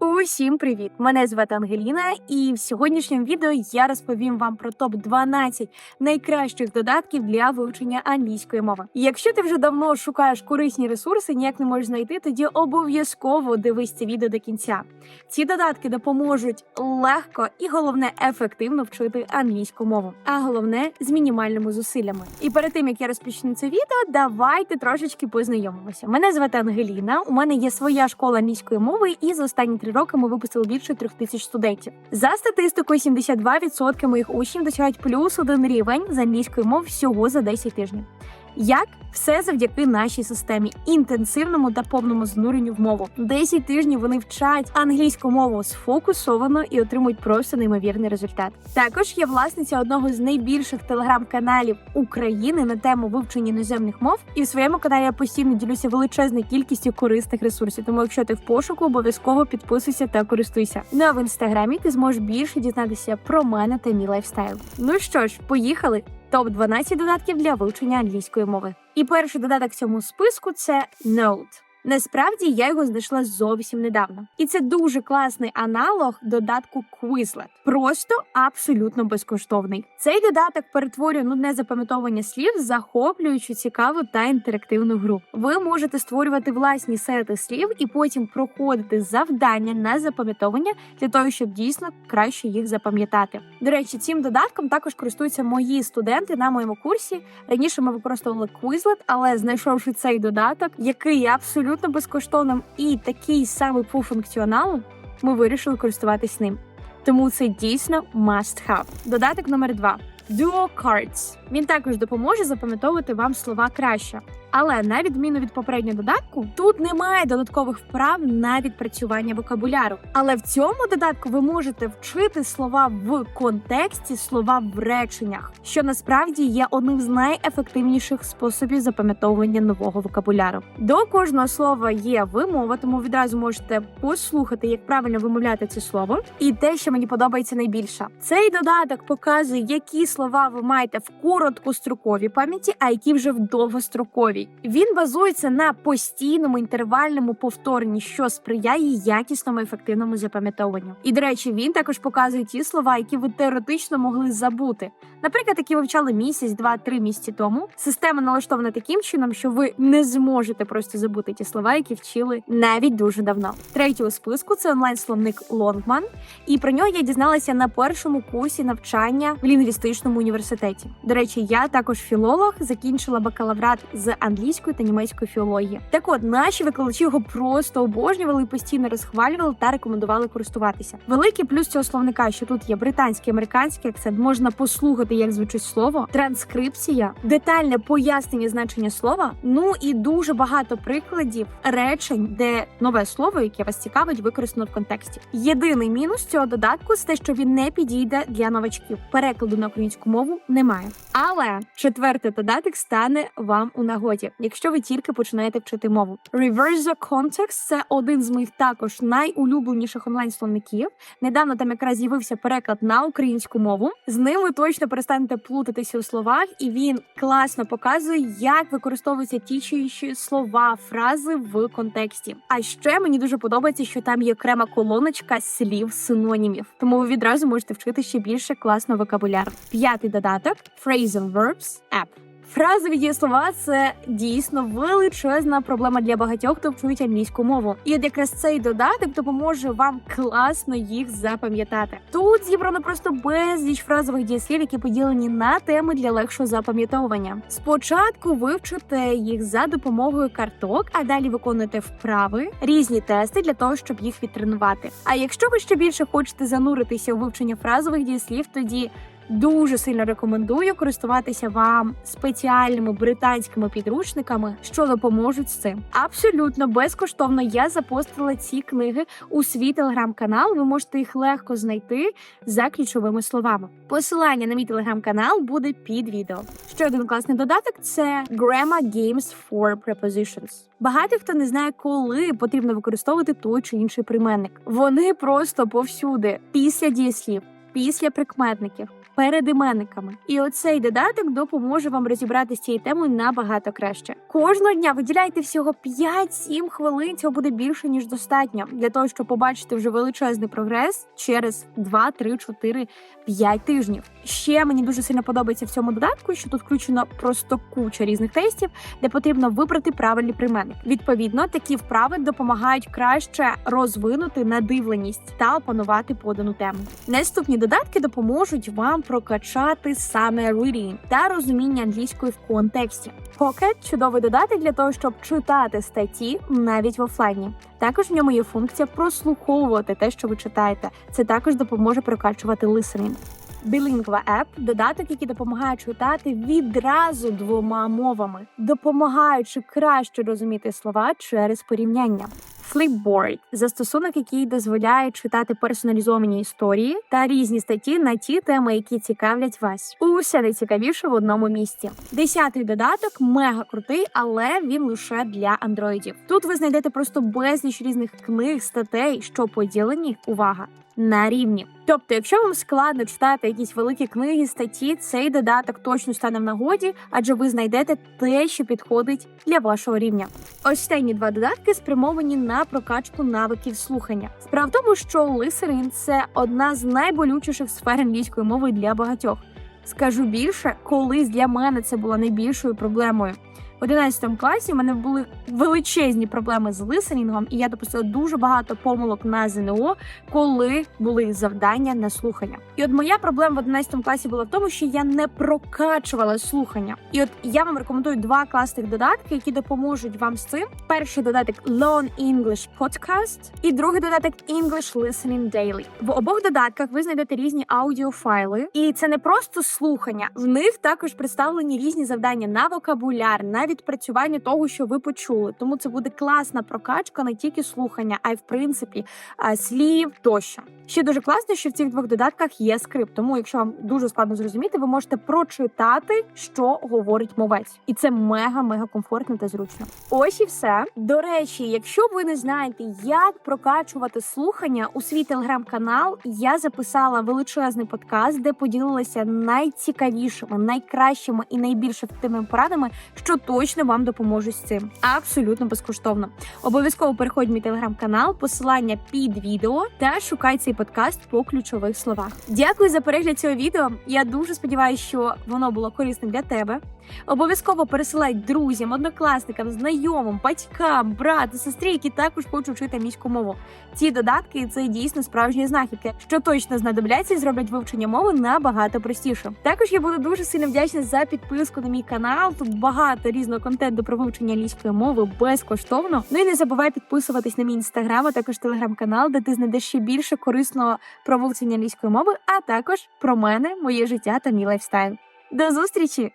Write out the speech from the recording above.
Усім привіт! Мене звати Ангеліна, і в сьогоднішньому відео я розповім вам про топ 12 найкращих додатків для вивчення англійської мови. Якщо ти вже давно шукаєш корисні ресурси, ніяк не можеш знайти, тоді обов'язково дивись це відео до кінця. Ці додатки допоможуть легко і головне ефективно вчити англійську мову, а головне з мінімальними зусиллями. І перед тим як я розпочну це відео, давайте трошечки познайомимося. Мене звати Ангеліна. У мене є своя школа англійської мови, і за останні три роки ми випустили більше трьох тисяч студентів. За статистикою, 72% моїх учнів досягають плюс один рівень з англійської мови всього за 10 тижнів. Як все завдяки нашій системі, інтенсивному та повному зануренню в мову. 10 тижнів вони вчать англійську мову сфокусовано і отримують просто неймовірний результат. Також є власниця одного з найбільших телеграм-каналів України на тему вивчення іноземних мов. І в своєму каналі я постійно ділюся величезною кількістю корисних ресурсів. Тому, якщо ти в пошуку, обов'язково підписуйся та користуйся. Ну а в інстаграмі ти зможеш більше дізнатися про мене та мій лайфстайл. Ну що ж, поїхали. Топ 12 додатків для вивчення англійської мови. І перший додаток цьому списку це Note. Насправді я його знайшла зовсім недавно, і це дуже класний аналог додатку Quizlet. Просто абсолютно безкоштовний. Цей додаток перетворює нудне запам'ятовування слів, захоплюючи цікаву та інтерактивну гру. Ви можете створювати власні сети слів і потім проходити завдання на запам'ятовування для того, щоб дійсно краще їх запам'ятати. До речі, цим додатком також користуються мої студенти на моєму курсі. Раніше ми використовували Quizlet, але знайшовши цей додаток, який є абсолютно безкоштовним і такий самий по функціоналу, ми вирішили користуватись ним. Тому це дійсно must have. Додаток номер два. Duo Cards. Він також допоможе запам'ятовувати вам слова краще. Але на відміну від попереднього додатку, тут немає додаткових вправ на відпрацювання вокабуляру. Але в цьому додатку ви можете вчити слова в контексті, слова в реченнях, що насправді є одним з найефективніших способів запам'ятовування нового вокабуляру. До кожного слова є вимова, тому відразу можете послухати, як правильно вимовляти це слово. І те, що мені подобається найбільше, цей додаток показує, які слова ви маєте в короткостроковій пам'яті, а які вже в довгостроковій. Він базується на постійному інтервальному повторенні, що сприяє якісному ефективному запам'ятовуванню. І до речі, він також показує ті слова, які ви теоретично могли забути. Наприклад, які ви вчали місяць, два-три місяці тому. Система налаштована таким чином, що ви не зможете просто забути ті слова, які вчили навіть дуже давно. Третій у списку це онлайн-словник Longman, і про нього я дізналася на першому курсі навчання в лінгвістичному університеті. До речі, я також філолог, закінчила бакалаврат з англійської та німецької філології. Так от наші викладачі його просто обожнювали і постійно розхвалювали та рекомендували користуватися. Великий плюс цього словника, що тут є британський американський акцент, можна послухати, як звучить слово, транскрипція, детальне пояснення значення слова. Ну і дуже багато прикладів речень, де нове слово, яке вас цікавить, використано в контексті. Єдиний мінус цього додатку це те, що він не підійде для новачків. Перекладу на українську мову немає. Але четвертий додаток стане вам у нагоді, якщо ви тільки починаєте вчити мову. Reverse Context – це один з моїх також найулюбленіших онлайн-словників. Недавно там якраз з'явився переклад на українську мову. З ним ви точно перестанете плутатися у словах, і він класно показує, як використовуються ті чи інші слова, фрази в контексті. А ще мені дуже подобається, що там є окрема колоночка слів синонімів, тому ви відразу можете вчити ще більше класного вокабуляру. П'ятий додаток Phrasal Verbs App. Фразові дієслова це дійсно величезна проблема для багатьох, хто вчують англійську мову. І от якраз цей додаток допоможе вам класно їх запам'ятати. Тут зібрано просто безліч фразових дієслів, які поділені на теми для легшого запам'ятовування. Спочатку вивчите їх за допомогою карток, а далі виконуєте вправи, різні тести для того, щоб їх відтренувати. А якщо ви ще більше хочете зануритися у вивчення фразових дієслів, тоді Дуже сильно рекомендую користуватися вам спеціальними британськими підручниками, що допоможуть з цим. Абсолютно безкоштовно я запостила ці книги у свій телеграм-канал. Ви можете їх легко знайти за ключовими словами. Посилання на мій телеграм-канал буде під відео. Ще один класний додаток це Grammar Games for Prepositions. Багато хто не знає, коли потрібно використовувати той чи інший прийменник. Вони просто повсюди після дієслів після прикметників, перед іменниками. І оцей додаток допоможе вам розібратися з цією темою набагато краще. Кожного дня виділяйте всього 5-7 хвилин. Цього буде більше ніж достатньо для того, щоб побачити вже величезний прогрес через 2, 3, 4, 5 тижнів. Ще мені дуже сильно подобається в цьому додатку, що тут включено просто куча різних тестів, де потрібно вибрати правильний прийменник. Відповідно, такі вправи допомагають краще розвинути надивленість та опанувати подану тему. Наступні додатки допоможуть вам прокачати саме reading та розуміння англійської в контексті. Pocket – чудовий додаток для того, щоб читати статті навіть в офлайні. Також в ньому є функція прослуховувати те, що ви читаєте. Це також допоможе прокачувати listening. Білінгва App – додаток, який допомагає читати відразу двома мовами, допомагаючи краще розуміти слова через порівняння. Flipboard – застосунок, який дозволяє читати персоналізовані історії та різні статті на ті теми, які цікавлять вас. Усе найцікавіше в одному місці. Десятий додаток мега крутий, але він лише для андроїдів. Тут ви знайдете просто безліч різних книг, статей, що поділені увага. На рівні, тобто, якщо вам складно читати якісь великі книги, статті, цей додаток точно стане в нагоді, адже ви знайдете те, що підходить для вашого рівня. Останні два додатки спрямовані на прокачку навиків слухання. Справа в тому, що лисерин це одна з найболючіших сфер англійської мови для багатьох. Скажу більше, колись для мене це була найбільшою проблемою. В 11 класі в мене були величезні проблеми з лисенінгом, і я допустила дуже багато помилок на ЗНО, коли були завдання на слухання. І от моя проблема в 11 класі була в тому, що я не прокачувала слухання. І от я вам рекомендую два класних додатки, які допоможуть вам з цим. Перший додаток Learn English Podcast і другий додаток English Listening Daily. В обох додатках ви знайдете різні аудіофайли, і це не просто слухання. В них також представлені різні завдання на вокабуляр, на відпрацювання того, що ви почули. Тому це буде класна прокачка не тільки слухання, а й в принципі слів тощо. Ще дуже класно, що в цих двох додатках є скрипт. Тому, якщо вам дуже складно зрозуміти, ви можете прочитати, що говорить мовець, і це мега-мега комфортно та зручно. Ось і все. До речі, якщо ви не знаєте, як прокачувати слухання у свій телеграм-канал, я записала величезний подкаст, де поділилася найцікавішими, найкращими і найбільш ефективними порадами, що точно вам допоможуть з цим. Абсолютно безкоштовно. Обов'язково переходь в мій телеграм-канал, посилання під відео та шукай цей подкаст по ключових словах. Дякую за перегляд цього відео. Я дуже сподіваюся, що воно було корисним для тебе. Обов'язково пересилай друзям, однокласникам, знайомим, батькам, брату, сестрі, які також хочуть вчити англійську мову. Ці додатки це дійсно справжні знахідки, що точно знадобляться і зроблять вивчення мови набагато простіше. Також я буду дуже сильно вдячна за підписку на мій канал. Тут багато різного контенту про вивчення англійської мови безкоштовно. Ну і не забувай підписуватись на мій інстаграм, а також телеграм-канал, де ти знайдеш ще більше корисного про вивчення англійської мови, а також про мене, моє життя та мій лайфстайл. До зустрічі!